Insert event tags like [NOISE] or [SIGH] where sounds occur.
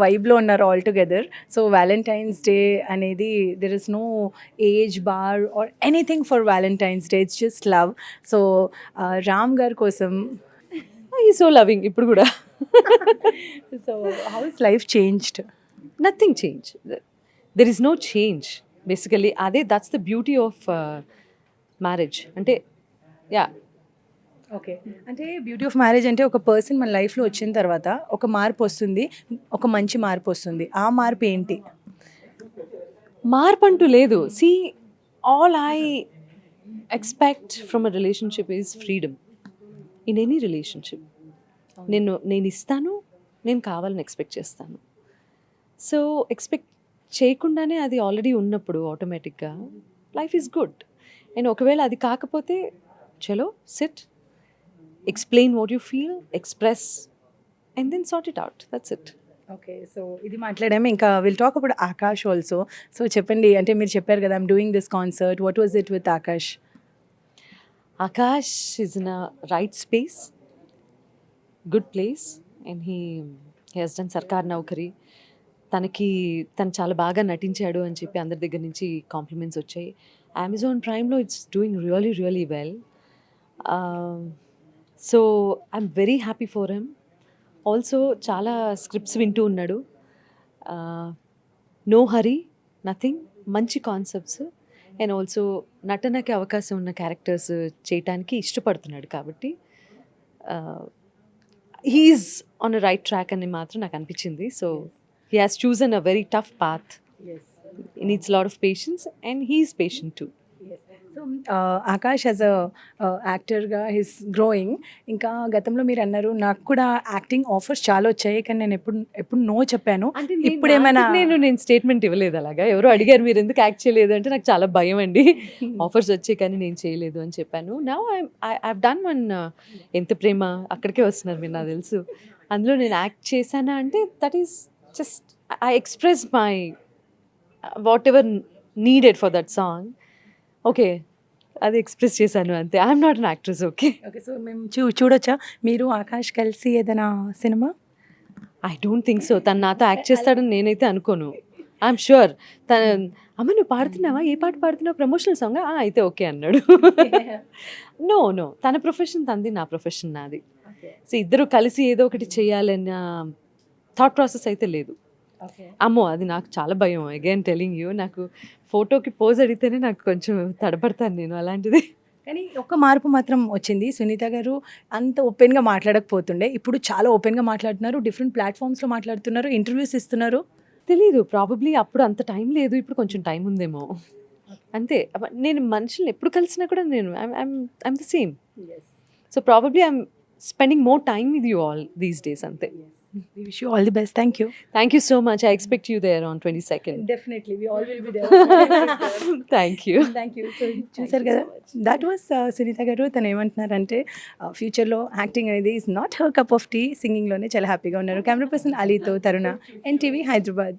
వైబ్లో ఉన్నారు all together so Valentine's Day అనేది there is no age bar or anything for Valentine's Day it's just love so Ram గారి కోసం ఈ so loving ఇప్పుడు కూడా. So how is life changed nothing change there is no change basically అదే that's the beauty of marriage అంటే yeah okay. అంటే beauty of marriage అంటే ఒక పర్సన్ మన లైఫ్లో వచ్చిన తర్వాత ఒక మార్పు వస్తుంది ఒక మంచి మార్పు వస్తుంది. ఆ మార్పు ఏంటి? మార్పు అంటూ లేదు. See all I expect from a relationship is freedom in any relationship నేను నేను ఇస్తాను నేను కావాలని ఎక్స్పెక్ట్ చేస్తాను. సో ఎక్స్పెక్ట్ చేయకుండానే అది ఆల్రెడీ ఉన్నప్పుడు ఆటోమేటిక్గా లైఫ్ ఈజ్ గుడ్ అండ్ ఒకవేళ అది కాకపోతే చలో sit explain what you feel express and then sort it out that's it okay so ఇది మాట్లాడాము. ఇంకా will talk about Akash also so చెప్పండి అంటే మీరు చెప్పారు కదా I'm doing this concert what was it with Akash Akash is in a right space, good place, and he he has done సర్కార్ నౌకరీ తనకి తను చాలా బాగా నటించాడు అని చెప్పి అందరి దగ్గర నుంచి కాంప్లిమెంట్స్ వచ్చాయి. Amazon ప్రైమ్లో it's doing really really well so I'm very happy for him. Also చాలా స్క్రిప్ట్స్ వింటూ ఉన్నాడు. నో హరీ నథింగ్ మంచి కాన్సెప్ట్స్. అండ్ ఆల్సో నటనకి అవకాశం ఉన్న క్యారెక్టర్స్ చేయటానికి ఇష్టపడుతున్నాడు కాబట్టి he's on a right track అని మాత్రం నాకు అనిపించింది. So he has chosen a very tough path needs lot of patience and he's patient to Akash as a యాక్టర్గా హిస్ గ్రోయింగ్ ఇంకా గతంలో మీరు అన్నారు నాకు కూడా యాక్టింగ్ ఆఫర్స్ చాలా వచ్చాయి కానీ నేను ఎప్పుడు ఎప్పుడు నో చెప్పాను. ఇప్పుడు ఏమైనా నేను నేను స్టేట్మెంట్ ఇవ్వలేదు అలాగా. ఎవరో అడిగారు మీరు ఎందుకు యాక్ట్ చేయలేదు అంటే నాకు చాలా భయం అండి. [LAUGHS] ఆఫర్స్ వచ్చాయి కానీ నేను చేయలేదు అని చెప్పాను. నా ఐ డన్ వన్ ఎంత ప్రేమ అక్కడికే వస్తున్నారు మీరు నాకు తెలుసు. అందులో నేను యాక్ట్ చేశానా అంటే that is just I express my whatever needed for that song okay అది ఎక్స్ప్రెస్ చేశాను అంతే. I'm not an actress okay okay so మేము చూ చూడొచ్చా? మీరు ఆకాష్ కలిసి ఏదైనా సినిమా? ఐ డోంట్ థింక్ సో తను నాతో యాక్ట్ చేస్తాడని నేనైతే అనుకోను. ఐఎమ్ షూర్ తన అమ్మ నువ్వు పాడుతున్నావా? ఏ పాట పాడుతున్నావు? ప్రమోషనల్ సాంగ్ అయితే ఓకే అన్నాడు. [LAUGHS] నో నో తన ప్రొఫెషన్ తంది నా ప్రొఫెషన్ నాది. సో ఇద్దరు కలిసి ఏదో ఒకటి చేయాలన్న థాట్ ప్రాసెస్ అయితే లేదు. అమ్మో అది నాకు చాలా భయం. అగైన్ టెలింగ్ యూ నాకు ఫోటోకి పోజ్ అడిగితేనే నాకు కొంచెం తడబడతాను నేను అలాంటిది. కానీ ఒక మార్పు మాత్రం వచ్చింది. సునీత గారు అంత ఓపెన్గా మాట్లాడకపోతుండే. ఇప్పుడు చాలా ఓపెన్గా మాట్లాడుతున్నారు. డిఫరెంట్ ప్లాట్ఫామ్స్లో మాట్లాడుతున్నారు. ఇంటర్వ్యూస్ ఇస్తున్నారు. తెలీదు. ప్రాబబ్లీ అప్పుడు అంత టైం లేదు. ఇప్పుడు కొంచెం టైం ఉందేమో. అంతే. నేను మనుషుల్ని ఎప్పుడు కలిసినా కూడా నేను I'm the same so probably I'm spending more time with you all these days అంతే. Wish you all the best thank you thank you so much I expect you there on twenty second definitely we all will be thank you thank you so చూసారు కదా? That was Sunitha గారు. తను ఏమంటున్నారంటే ఫ్యూచర్లో acting అనేది is not her cup of tea సింగింగ్లోనే చాలా హ్యాపీగా ఉన్నారు. కెమెరా పర్సన్ అలీతో తరుణ ఎన్టీవీ హైదరాబాద్